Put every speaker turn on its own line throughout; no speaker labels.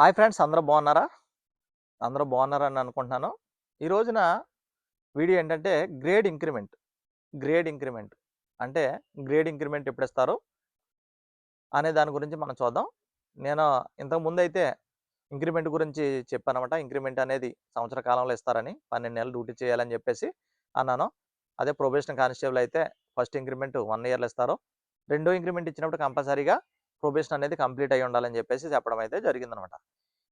Hi friends అందరూ బాగున్నారా? అందరూ బాగున్నారని అనుకుంటున్నాను. ఈ రోజున వీడియో ఏంటంటే గ్రేడ్ ఇంక్రిమెంట్ గ్రేడ్ ఇంక్రిమెంట్. అంటే గ్రేడ్ ఇంక్రిమెంట్ ఎప్పుడు ఇస్తారు అనే దాని గురించి మనం చూద్దాం. నేను ఇంతకు ముందు అయితే ఇంక్రిమెంట్ గురించి చెప్పానమాట. ఇంక్రిమెంట్ అనేది సంవత్సర కాలంలో ఇస్తారని పన్నెండు నెలలు డ్యూటీ చేయాలని చెప్పేసి అన్నాను. అదే ప్రొబేషన్ కానిస్టేబుల్ అయితే ఫస్ట్ ఇంక్రిమెంట్ వన్ ఇయర్లో ఇస్తారు. రెండో ఇంక్రిమెంట్ ఇచ్చినప్పుడు కంపల్సరీగా ప్రొబేషన్ అనేది కంప్లీట్ అయ్యి ఉండాలని చెప్పేసి చెప్పడం అయితే జరిగిందనమాట.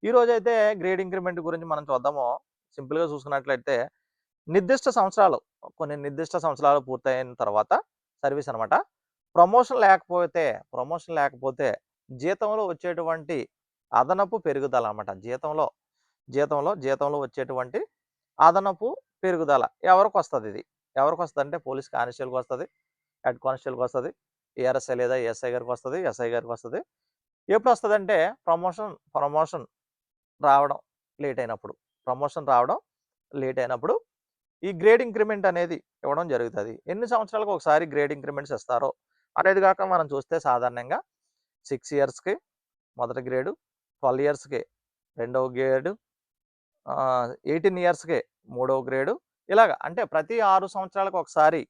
ఈ రోజు అయితే గ్రేడ్ ఇంక్రిమెంట్ గురించి మనం చూద్దాము. సింపుల్గా చూసుకున్నట్లయితే నిర్దిష్ట సంవత్సరాలు కొన్ని నిర్దిష్ట సంవత్సరాలు పూర్తయిన తర్వాత సర్వీస్ అనమాట. ప్రమోషన్ లేకపోతే ప్రమోషన్ లేకపోతే జీతంలో వచ్చేటువంటి అదనపు పెరుగుదల అనమాట. జీతంలో జీతంలో జీతంలో వచ్చేటువంటి అదనపు పెరుగుదల ఎవరికి వస్తుంది ఇది? ఎవరికి వస్తుంది అంటే పోలీస్ కానిస్టేబుల్కి వస్తుంది హెడ్ కానిస్టేబుల్కి వస్తుంది ఏఆర్ఎస్ఐ లేదా ఎస్ఐ గారికి వస్తుంది ఎస్ఐ గారికి వస్తుంది. ఎప్పుడు వస్తుంది అంటే ప్రమోషన్ ప్రమోషన్ రావడం లేట్ అయినప్పుడు. ప్రమోషన్ రావడం లేట్ అయినప్పుడు ఈ గ్రేడ్ ఇంక్రిమెంట్ అనేది ఇవ్వడం జరుగుతుంది. ఎన్ని సంవత్సరాలకు ఒకసారి గ్రేడ్ ఇంక్రిమెంట్స్ ఇస్తారో అనేది కాక మనం చూస్తే సాధారణంగా సిక్స్ ఇయర్స్కి మొదటి గ్రేడు ట్వెల్వ్ ఇయర్స్కి రెండవ గ్రేడు ఎయిటీన్ ఇయర్స్కి మూడవ గ్రేడు ఇలాగ. అంటే ప్రతి ఆరు సంవత్సరాలకు ఒకసారి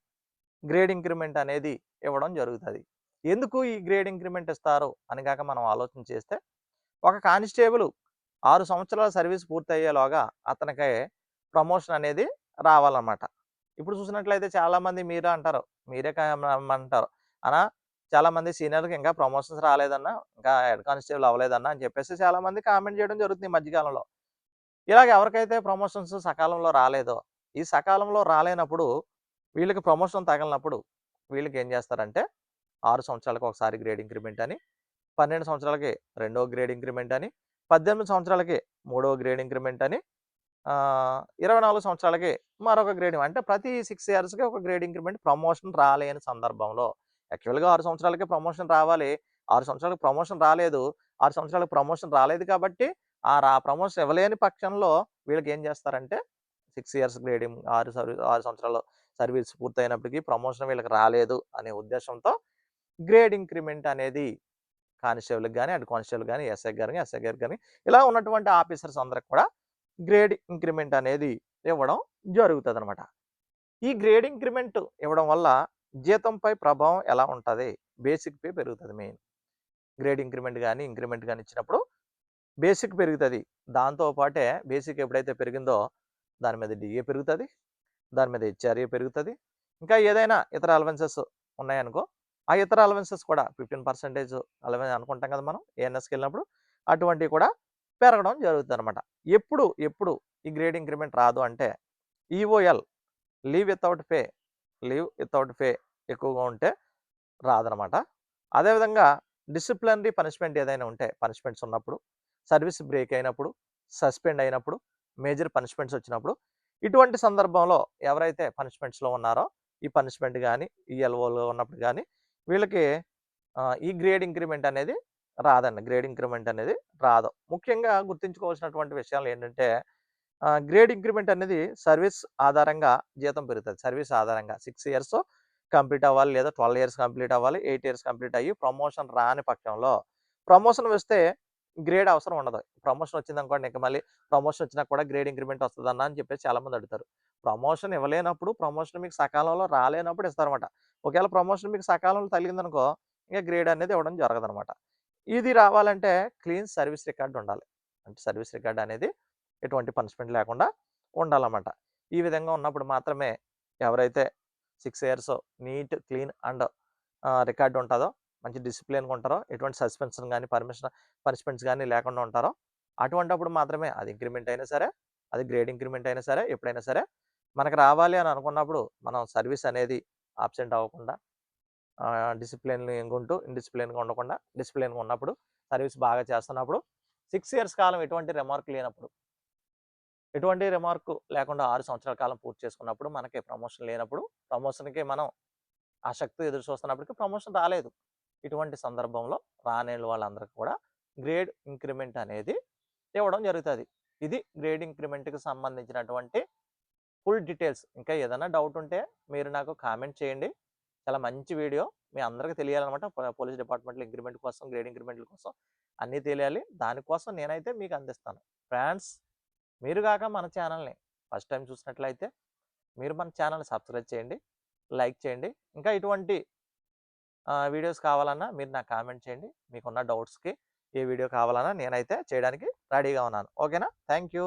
గ్రేడ్ ఇంక్రిమెంట్ అనేది ఇవ్వడం జరుగుతుంది. ఎందుకు ఈ గ్రేడ్ ఇంక్రిమెంట్ ఇస్తారు అని కాక మనం ఆలోచన చేస్తే ఒక కానిస్టేబుల్ ఆరు సంవత్సరాల సర్వీస్ పూర్తయ్యేలోగా అతనికి ప్రమోషన్ అనేది రావాలన్నమాట. ఇప్పుడు చూసినట్లయితే చాలామంది మీరే అంటారు మీరే కా- అంటారు అనా చాలామంది సీనియర్కి ఇంకా ప్రమోషన్స్ రాలేదన్నా ఇంకా హెడ్ కానిస్టేబుల్ అవ్వలేదన్నా అని చెప్పేసి చాలామంది కామెంట్ చేయడం జరుగుతుంది ఈ మధ్యకాలంలో. ఇలాగ ఎవరికైతే ప్రమోషన్స్ సకాలంలో రాలేదో ఈ సకాలంలో రాలేనప్పుడు వీళ్ళకి ప్రమోషన్ తగలినప్పుడు వీళ్ళకి ఏం చేస్తారంటే ఆరు సంవత్సరాలకు ఒకసారి గ్రేడ్ ఇంక్రిమెంట్ అని పన్నెండు సంవత్సరాలకి రెండో గ్రేడ్ ఇంక్రిమెంట్ అని పద్దెనిమిది సంవత్సరాలకి మూడో గ్రేడ్ ఇంక్రిమెంట్ అని ఇరవై నాలుగు సంవత్సరాలకి మరొక గ్రేడ్ అంటే ప్రతి సిక్స్ ఇయర్స్కి ఒక గ్రేడ్ ఇంక్రిమెంట్ ప్రమోషన్ రాలేని సందర్భంలో యాక్చువల్గా ఆరు సంవత్సరాలకి ప్రమోషన్ రావాలి ఆరు సంవత్సరాలకు ప్రమోషన్ రాలేదు ఆరు సంవత్సరాలకు ప్రమోషన్ రాలేదు కాబట్టి ఆ ప్రమోషన్ ఇవ్వలేని పక్షంలో వీళ్ళకి ఏం చేస్తారంటే సిక్స్ ఇయర్స్ గ్రేడింగ్ ఆరు సర్వీస్ ఆరు సంవత్సరాలు సర్వీస్ పూర్తయినప్పటికీ ప్రమోషన్ వీళ్ళకి రాలేదు అనే ఉద్దేశంతో గ్రేడ్ ఇంక్రిమెంట్ అనేది కానిస్టేబుల్కి కానీ అటు కానిస్టేబుల్ కానీ ఎస్ఐ గారు కానీ ఎస్ఐ గారు కానీ ఇలా ఉన్నటువంటి ఆఫీసర్స్ అందరికి కూడా గ్రేడ్ ఇంక్రిమెంట్ అనేది ఇవ్వడం జరుగుతుంది అనమాట ఈ గ్రేడ్ ఇంక్రిమెంట్ ఇవ్వడం వల్ల జీతంపై ప్రభావం ఎలా ఉంటుంది? బేసిక్ పే పెరుగుతుంది మెయిన్. గ్రేడ్ ఇంక్రిమెంట్ కానీ ఇంక్రిమెంట్ కానీ ఇచ్చినప్పుడు బేసిక్ పెరుగుతుంది. దాంతో పాటే బేసిక్ ఎప్పుడైతే పెరిగిందో దాని మీద డిఏ పెరుగుతుంది దాని మీద హెచ్ఆర్ఏ పెరుగుతుంది. ఇంకా ఏదైనా ఇతర అలవెన్సెస్ ఉన్నాయనుకో ఆ ఇతర అలవెన్సెస్ కూడా ఫిఫ్టీన్ పర్సెంటేజ్ అలవెన్స్ అనుకుంటాం కదా మనం ఏఎన్ఎస్కి వెళ్ళినప్పుడు అటువంటివి కూడా పెరగడం జరుగుతుంది అనమాట ఎప్పుడు ఎప్పుడు ఈ గ్రేడ్ ఇంక్రిమెంట్ రాదు అంటే EOL leave without pay leave without pay ఎక్కువగా ఉంటే రాదనమాట అదేవిధంగా డిసిప్లినరీ పనిష్మెంట్ ఏదైనా ఉంటే పనిష్మెంట్స్ ఉన్నప్పుడు సర్వీస్ బ్రేక్ అయినప్పుడు సస్పెండ్ అయినప్పుడు మేజర్ పనిష్మెంట్స్ వచ్చినప్పుడు ఇటువంటి సందర్భంలో ఎవరైతే పనిష్మెంట్స్లో ఉన్నారో ఈ పనిష్మెంట్ కానీ ఈ ఎల్ఓలో ఉన్నప్పుడు కానీ వీళ్ళకి ఈ గ్రేడ్ ఇంక్రిమెంట్ అనేది రాదండి. గ్రేడ్ ఇంక్రిమెంట్ అనేది రాదు. ముఖ్యంగా గుర్తుంచుకోవాల్సినటువంటి విషయాలు ఏంటంటే గ్రేడ్ ఇంక్రిమెంట్ అనేది సర్వీస్ ఆధారంగా జీతం పెరుగుతుంది. సర్వీస్ ఆధారంగా సిక్స్ ఇయర్స్ కంప్లీట్ అవ్వాలి లేదా ట్వెల్వ్ ఇయర్స్ కంప్లీట్ అవ్వాలి ఎయిట్ ఇయర్స్ కంప్లీట్ అయ్యి ప్రమోషన్ రాని పక్షంలో ప్రమోషన్ వస్తే గ్రేడ్ అవసరం ఉండదు. ప్రమోషన్ వచ్చిందనుకోండి ఇంకా మళ్ళీ ప్రమోషన్ వచ్చినా కూడా గ్రేడ్ ఇంక్రిమెంట్ వస్తుందన్న అని చెప్పేసి చాలామంది అడుగుతారు. ప్రమోషన్ ఇవ్వలేనప్పుడు ప్రమోషన్ మీకు సకాలంలో రాలేనప్పుడు ఇస్తారనమాట ఒకవేళ ప్రమోషన్ మీకు సకాలంలో తగిలిందనుకో ఇంకా గ్రేడ్ అనేది ఇవ్వడం జరగదనమాట ఇది రావాలంటే క్లీన్ సర్వీస్ రికార్డు ఉండాలి. అంటే సర్వీస్ రికార్డ్ అనేది ఎటువంటి పనిష్మెంట్ లేకుండా ఉండాలన్నమాట. ఈ విధంగా ఉన్నప్పుడు మాత్రమే ఎవరైతే six years neat clean and record ఉంటుందో మంచి డిసిప్లిన్గా ఉంటారో ఎటువంటి సస్పెన్షన్ కానీ పర్మిషన్ పనిష్మెంట్స్ కానీ లేకుండా ఉంటారో అటువంటిప్పుడు మాత్రమే అది ఇంక్రిమెంట్ అయినా సరే అది గ్రేడ్ ఇంక్రిమెంట్ అయినా సరే ఎప్పుడైనా సరే మనకు రావాలి అని అనుకున్నప్పుడు మనం సర్వీస్ అనేది ఆబ్సెంట్ అవ్వకుండా డిసిప్లిన్ ఎంగుంటూ ఇండిసిప్లిన్గా ఉండకుండా డిసిప్లిన్గా ఉన్నప్పుడు సర్వీస్ బాగా చేస్తున్నప్పుడు సిక్స్ ఇయర్స్ కాలం ఎటువంటి రిమార్క్ లేనప్పుడు ఎటువంటి రిమార్క్ లేకుండా ఆరు సంవత్సరాల కాలం పూర్తి చేసుకున్నప్పుడు మనకి ప్రమోషన్ లేనప్పుడు ప్రమోషన్కి మనం ఆసక్తి ఎదురు చూస్తున్నప్పటికీ ప్రమోషన్ రాలేదు. ఇటువంటి సందర్భంలో రానేళ్ళు వాళ్ళందరికీ కూడా గ్రేడ్ ఇంక్రిమెంట్ అనేది ఇవ్వడం జరుగుతుంది. ఇది గ్రేడ్ ఇంక్రిమెంట్కి సంబంధించినటువంటి ఫుల్ డీటెయిల్స్. ఇంకా ఏదైనా డౌట్ ఉంటే మీరు నాకు కామెంట్ చేయండి. చాలా మంచి వీడియో. మీ అందరికీ తెలియాలన్నమాట. పోలీస్ డిపార్ట్మెంట్లో ఇంక్రిమెంట్ కోసం గ్రేడ్ ఇంక్రిమెంట్ల కోసం అన్నీ తెలియాలి. దానికోసం నేనైతే మీకు అందిస్తాను. ఫ్రెండ్స్ మీరు కాక మన ఛానల్ని ఫస్ట్ టైం చూసినట్లయితే మీరు మన ఛానల్ని సబ్స్క్రైబ్ చేయండి లైక్ చేయండి. ఇంకా ఇటువంటి వీడియోస్ కావాలన్నా మీరు నాకు కామెంట్ చేయండి. మీకున్న డౌట్స్కి ఏ వీడియో కావాలన్నా నేనైతే చేయడానికి రెడీగా ఉన్నాను. ఓకేనా? Thank you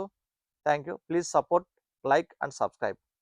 thank you please support like and subscribe.